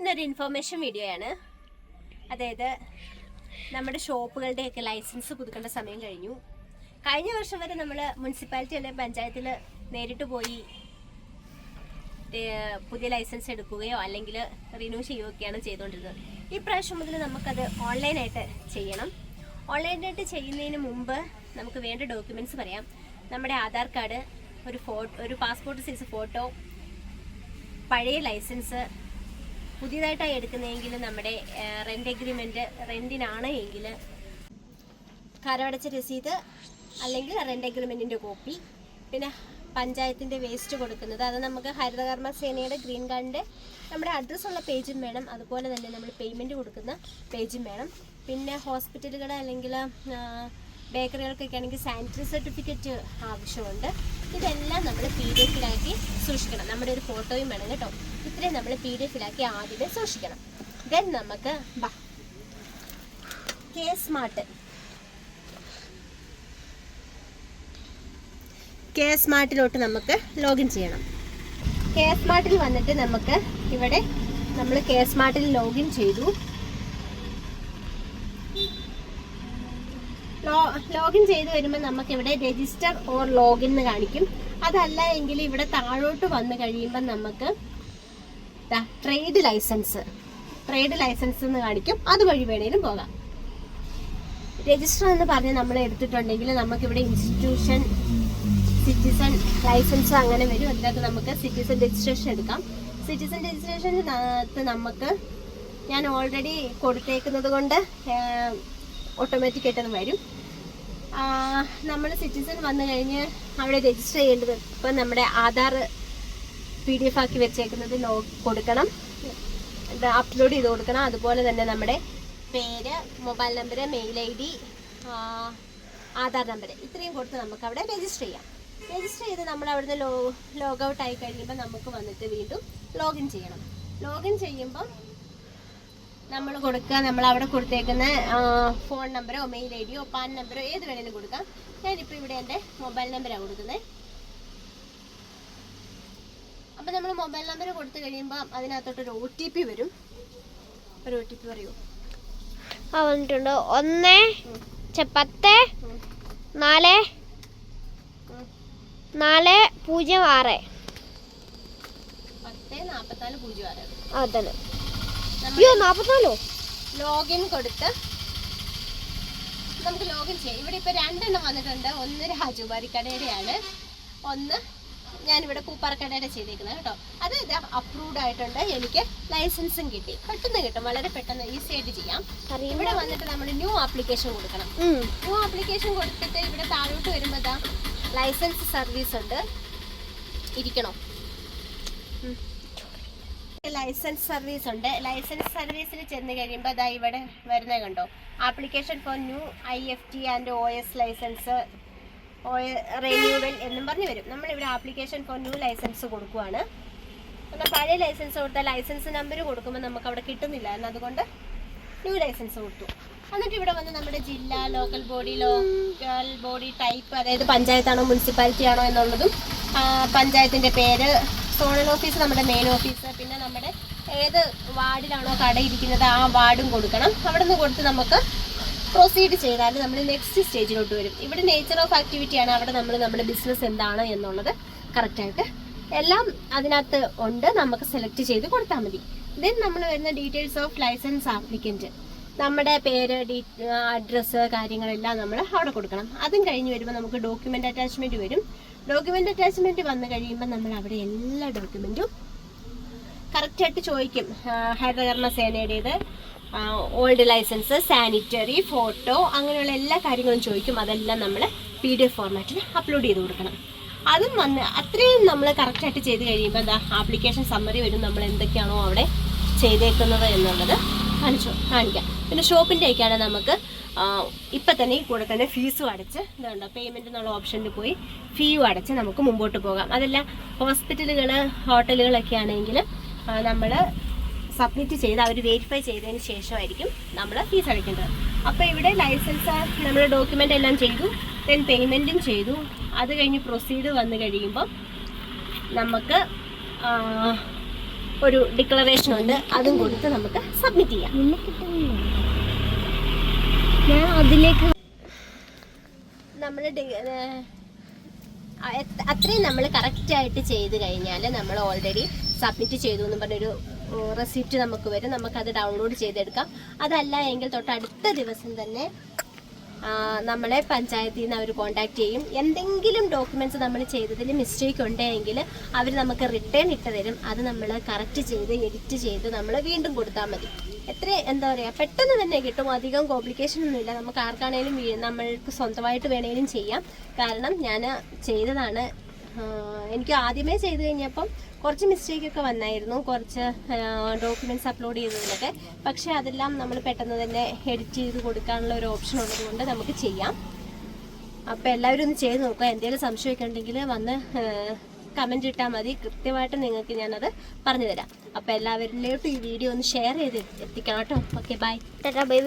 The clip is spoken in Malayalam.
ഇന്നൊരു ഇൻഫർമേഷൻ വീഡിയോ ആണ്. അതായത് നമ്മുടെ ഷോപ്പുകളുടെയൊക്കെ ലൈസൻസ് പുതുക്കേണ്ട സമയം കഴിഞ്ഞു. കഴിഞ്ഞ വർഷം വരെ നമ്മൾ മുനിസിപ്പാലിറ്റി അല്ലെങ്കിൽ പഞ്ചായത്തിൽ നേരിട്ട് പോയി പുതിയ ലൈസൻസ് എടുക്കുകയോ അല്ലെങ്കിൽ റിന്യൂ ചെയ്യുകയൊക്കെയാണ് ചെയ്തുകൊണ്ടിരുന്നത് ഈ പ്രാവശ്യം മുതൽ നമുക്കത് ഓൺലൈനായിട്ട് ചെയ്യണം. ഓൺലൈനായിട്ട് ചെയ്യുന്നതിന് മുമ്പ് നമുക്ക് വേണ്ട ഡോക്യുമെന്റ്സ് പറയാം. നമ്മുടെ ആധാർ കാർഡ് ഒരു ഫോട്ടോ ഒരു പാസ്പോർട്ട് സൈസ് ഫോട്ടോ പഴയ ലൈസൻസ് പുതിയതായിട്ടാണ് എടുക്കുന്നതെങ്കിൽ നമ്മുടെ റെന്റ് എഗ്രിമെന്റ് റെന്റിനാണ് എങ്കിൽ കരമടച്ച രസീത് അല്ലെങ്കിൽ റെന്റ് എഗ്രിമെന്റിന്റെ കോപ്പി പിന്നെ പഞ്ചായത്തിന്റെ വേസ്റ്റ് കൊടുക്കുന്നത്. അത് നമുക്ക് ഹരിതകർമ്മ സേനയുടെ ഗ്രീൻ കാർഡിന്റെ നമ്മുടെ അഡ്രസ്സുള്ള പേജും വേണം. അതുപോലെ തന്നെ നമ്മൾ പേയ്മെന്റ് കൊടുക്കുന്ന പേജും വേണം. പിന്നെ ഹോസ്പിറ്റലുകൾ അല്ലെങ്കിൽ ബേക്കറികൾക്കൊക്കെ ആണെങ്കിൽ സാനിറ്ററി സർട്ടിഫിക്കറ്റ് ആവശ്യമുണ്ട്. ഇതെല്ലാം നമ്മൾ പി ഡി എഫിലാക്കി സൂക്ഷിക്കണം. നമ്മുടെ ഒരു ഫോട്ടോയും വേണം കേട്ടോ. ഇത്രയും നമ്മൾ പി ഡി എഫിലാക്കി ആദ്യമേ സൂക്ഷിക്കണം. ദെൻ നമുക്ക് കെ സ്മാർട്ട് കെ സ്മാർട്ടിലോട്ട് നമുക്ക് ലോഗിൻ ചെയ്യണം. കെ സ്മാർട്ടിൽ വന്നിട്ട് നമുക്ക് ഇവിടെ നമ്മൾ കെ സ്മാർട്ടിൽ ലോഗിൻ ചെയ്തു. ലോഗിൻ ചെയ്ത് വരുമ്പോൾ നമുക്ക് ഇവിടെ രജിസ്റ്റർ ഓർ ലോഗിൻ എന്ന് കാണിക്കും. അതല്ല എങ്കിൽ ഇവിടെ താഴോട്ട് വന്നു കഴിയുമ്പോൾ നമുക്ക് ട്രേഡ് ലൈസൻസ് ട്രേഡ് ലൈസൻസ് എന്ന് കാണിക്കും. അതുവഴി വേണേലും പോകാം. രജിസ്റ്റർ എന്ന് പറഞ്ഞ് നമ്മൾ എടുത്തിട്ടുണ്ടെങ്കിൽ നമുക്കിവിടെ ഇൻസ്റ്റിറ്റ്യൂഷൻ സിറ്റിസൺ ലൈസൻസ് അങ്ങനെ വരും. അതിനകത്ത് നമുക്ക് സിറ്റിസൺ രജിസ്ട്രേഷൻ എടുക്കാം. സിറ്റിസൺ രജിസ്ട്രേഷനകത്ത് നമുക്ക് ഞാൻ ഓൾറെഡി കൊടുത്തേക്കുന്നത് കൊണ്ട് ഓട്ടോമാറ്റിക് ആയിട്ട് അത് വരും നമ്മൾ സിറ്റിസൺ വന്നു കഴിഞ്ഞ് അവിടെ രജിസ്റ്റർ ചെയ്യേണ്ടത് ഇപ്പം നമ്മുടെ ആധാർ പി ഡി എഫ് ആക്കി വെച്ചേക്കുന്നത് ലോ കൊടുക്കണം. അപ്ലോഡ് ചെയ്ത് കൊടുക്കണം. അതുപോലെ തന്നെ നമ്മുടെ പേര് mobile number mail I D Aadhaar number ഇത്രയും കൊടുത്ത് നമുക്ക് അവിടെ രജിസ്റ്റർ ചെയ്യാം. രജിസ്റ്റർ ചെയ്ത് നമ്മൾ അവിടുന്ന് ലോ ലോഗ് ഔട്ട് ആയി കഴിയുമ്പോൾ നമുക്ക് വന്നിട്ട് വീണ്ടും ലോഗിൻ ചെയ്യണം. ലോഗിൻ ചെയ്യുമ്പം നമ്മൾ കൊടുക്കുക നമ്മൾ അവിടെ കൊടുത്തേക്കുന്ന ഫോൺ നമ്പറോ മെയിൽ ഐ ഡിയോ പാൻ നമ്പറോ ഏത് വേണമെങ്കിലും കൊടുക്കാം. ഞാനിപ്പോൾ ഇവിടെ എന്റെ മൊബൈൽ നമ്പറാണ് കൊടുക്കുന്നത് അപ്പം നമ്മൾ മൊബൈൽ നമ്പർ കൊടുത്തു കഴിയുമ്പോൾ അതിനകത്തോട്ടൊരു ഒ ടി പി വരും. ഒരു ഒ ടി പി പറയൂ. ആ വന്നിട്ടുണ്ട്. ഒന്ന് പത്ത്. നാല്. നാല് പൂജ്യം ആറ്. പത്ത് നാൽപ്പത്തിനാല് പൂജ്യം ആറ്. അതന്നെ. അയ്യോ നാപ്പത്തിനാലോ? ലോഗിൻ കൊടുത്ത് നമുക്ക് ലോഗിൻ ചെയ്യാം. ഇവിടെ ഇപ്പൊ രണ്ടെണ്ണം വന്നിട്ടുണ്ട്. ഒന്ന് രാജുബാരിക്കടയുടെയാണ് ഒന്ന് ഞാനിവിടെ പൂപ്പാറക്കടയുടെ ചെയ്തേക്കുന്നത് കേട്ടോ. അത് ഇത് അപ്രൂവ്ഡ് ആയിട്ടുണ്ട്. എനിക്ക് ലൈസൻസും കിട്ടി. പെട്ടെന്ന് കിട്ടും. വളരെ പെട്ടെന്ന് ഈസി ആയിട്ട് ചെയ്യാം. ഇവിടെ വന്നിട്ട് നമ്മൾ ന്യൂ ആപ്ലിക്കേഷൻ കൊടുക്കണം. ന്യൂ ആപ്ലിക്കേഷൻ കൊടുത്തിട്ട് ഇവിടെ താഴോട്ട് വരുമ്പോൾ ലൈസൻസ് സർവീസ് ഉണ്ട്. ഇരിക്കണോ? ലൈസൻസ് സർവീസ് ഉണ്ട്. ലൈസൻസ് സർവീസിൽ ചെന്ന് കഴിയുമ്പോൾ അതാ ഇവിടെ വരുന്നത് കണ്ടോ? Application for new I F T and O S licence renewal എന്നും പറഞ്ഞ് വരും. നമ്മളിവിടെ ആപ്ലിക്കേഷൻ ഫോർ ന്യൂ ലൈസൻസ് കൊടുക്കുവാണ്. എന്നാൽ പഴയ ലൈസൻസ് കൊടുത്താൽ ലൈസൻസ് നമ്പർ കൊടുക്കുമ്പോൾ നമുക്ക് അവിടെ കിട്ടുന്നില്ല. എന്നതുകൊണ്ട് ന്യൂ ലൈസൻസ് കൊടുത്തു. എന്നിട്ട് ഇവിടെ വന്ന് നമ്മുടെ ജില്ല local body local body type അതായത് പഞ്ചായത്താണോ മുനിസിപ്പാലിറ്റി ആണോ എന്നുള്ളതും പഞ്ചായത്തിന്റെ പേര് സോണൽ ഓഫീസ് നമ്മുടെ മെയിൻ ഓഫീസ് പിന്നെ നമ്മുടെ ഏത് വാർഡിലാണോ കട ഇരിക്കുന്നത് ആ വാർഡും കൊടുക്കണം. അവിടെ നിന്ന് കൊടുത്ത് നമുക്ക് പ്രൊസീഡ് ചെയ്താൽ നമ്മൾ നെക്സ്റ്റ് സ്റ്റേജിലോട്ട് വരും. ഇവിടെ നേച്ചർ ഓഫ് ആക്ടിവിറ്റിയാണ് അവിടെ നമ്മൾ നമ്മുടെ ബിസിനസ് എന്താണ് എന്നുള്ളത് കറക്റ്റായിട്ട് എല്ലാം അതിനകത്ത് ഉണ്ട്. നമുക്ക് സെലക്ട് ചെയ്ത് കൊടുത്താൽ മതി. ദെൻ നമ്മൾ വരുന്ന ഡീറ്റെയിൽസ് ഓഫ് ലൈസൻസ് ആപ്ലിക്കന്റ് നമ്മുടെ പേര് ഡീ അഡ്രസ്സ് കാര്യങ്ങളെല്ലാം നമ്മൾ അവിടെ കൊടുക്കണം. അതും കഴിഞ്ഞ് വരുമ്പോൾ നമുക്ക് ഡോക്യുമെന്റ് അറ്റാച്ച്മെന്റ് വരും. ഡോക്യുമെന്റ് അറ്റാച്ച്മെന്റ് വന്നു കഴിയുമ്പോൾ നമ്മൾ അവിടെ എല്ലാ ഡോക്യുമെന്റും കറക്റ്റായിട്ട് ചോദിക്കും. ഹരിതകർമ്മ സേനയുടേത് ഓൾഡ് ലൈസൻസ് സാനിറ്ററി ഫോട്ടോ അങ്ങനെയുള്ള എല്ലാ കാര്യങ്ങളും ചോദിക്കും. അതെല്ലാം നമ്മൾ പി ഡി എഫ് ഫോർമാറ്റിൽ അപ്ലോഡ് ചെയ്ത് കൊടുക്കണം. അതും വന്ന് അത്രയും നമ്മൾ കറക്റ്റായിട്ട് ചെയ്ത് കഴിയുമ്പോൾ എന്താ ആപ്ലിക്കേഷൻ സമ്മറി വരും. നമ്മൾ എന്തൊക്കെയാണോ അവിടെ ചെയ്തേക്കുന്നത് എന്നുള്ളത് കാണിച്ചു കാണിക്കാം. പിന്നെ ഷോപ്പിന്റെയൊക്കെയാണ് നമുക്ക് ഇപ്പം തന്നെ ഈ കൂടെ തന്നെ ഫീസും അടച്ച് ഇതുണ്ട് പേയ്മെന്റ് എന്നുള്ള ഓപ്ഷനിൽ പോയി ഫീയും അടച്ച് നമുക്ക് മുമ്പോട്ട് പോകാം. അതല്ല ഹോസ്പിറ്റലുകൾ ഹോട്ടലുകളൊക്കെ ആണെങ്കിൽ നമ്മൾ സബ്മിറ്റ് ചെയ്ത് അവർ വെരിഫൈ ചെയ്തതിന് ശേഷമായിരിക്കും നമ്മൾ ഫീസ് അടയ്ക്കേണ്ടത്. അപ്പോൾ ഇവിടെ ലൈസൻസ് നമ്മൾ ഡോക്യുമെന്റ് എല്ലാം ചെയ്തു ദെൻ പേയ്മെന്റും ചെയ്തു. അത് കഴിഞ്ഞ് പ്രൊസീഡ് വന്നു കഴിയുമ്പം നമുക്ക് ഒരു ഡിക്ലറേഷൻ ഉണ്ട്. അതും കൊടുത്ത് നമുക്ക് സബ്മിറ്റ് ചെയ്യാം. ഞാൻ അതിലേക്ക് നമ്മൾ അത്രയും നമ്മൾ കറക്റ്റായിട്ട് ചെയ്ത് കഴിഞ്ഞാൽ നമ്മൾ ഓൾറെഡി സബ്മിറ്റ് ചെയ്തു എന്ന് പറഞ്ഞൊരു റെസിപ്റ്റ് നമുക്ക് വരും. നമുക്കത് ഡൗൺലോഡ് ചെയ്തെടുക്കാം. അതല്ല എങ്കിൽ തൊട്ട് അടുത്ത ദിവസം തന്നെ നമ്മളെ പഞ്ചായത്തിൽ നിന്ന് അവർ കോൺടാക്ട് ചെയ്യും. എന്തെങ്കിലും ഡോക്യുമെന്റ്സ് നമ്മൾ ചെയ്തതിൽ മിസ്റ്റേക്ക് ഉണ്ടെങ്കിൽ അവർ നമുക്ക് റിട്ടേൺ ഇട്ട് തരും. അത് നമ്മൾ കറക്റ്റ് ചെയ്ത് എഡിറ്റ് ചെയ്ത് നമ്മൾ വീണ്ടും കൊടുത്താൽ മതി. എത്ര എന്താ പറയുക പെട്ടെന്ന് തന്നെ കിട്ടും. അധികം കോംപ്ലിക്കേഷൻ ഒന്നുമില്ല നമുക്ക് ആർക്കാണേലും നമ്മൾക്ക് സ്വന്തമായിട്ട് വേണേലും ചെയ്യാം. കാരണം ഞാൻ ചെയ്തതാണ് എനിക്ക് ആദ്യമേ ചെയ്ത് കഴിഞ്ഞപ്പം കുറച്ച് മിസ്റ്റേക്ക് ഒക്കെ വന്നായിരുന്നു. കുറച്ച് ഡോക്യുമെന്റ്സ് അപ്ലോഡ് ചെയ്തതിലൊക്കെ. പക്ഷേ അതെല്ലാം നമ്മൾ പെട്ടെന്ന് തന്നെ എഡിറ്റ് ചെയ്ത് കൊടുക്കാനുള്ള ഒരു ഓപ്ഷൻ ഉള്ളതുകൊണ്ട് നമുക്ക് ചെയ്യാം. അപ്പോൾ എല്ലാവരും ഒന്ന് ചെയ്ത് നോക്കുക. എന്തെങ്കിലും സംശയമൊക്കെ ഉണ്ടെങ്കിൽ വന്ന് കമന്റ് ഇട്ടാൽ മതി. കൃത്യമായിട്ട് നിങ്ങൾക്ക് ഞാനത് പറഞ്ഞു തരാം അപ്പോൾ എല്ലാവരിലോട്ടും ഈ വീഡിയോ ഒന്ന് ഷെയർ ചെയ്ത് എത്തിക്കണം കേട്ടോ. Okay bye tata bye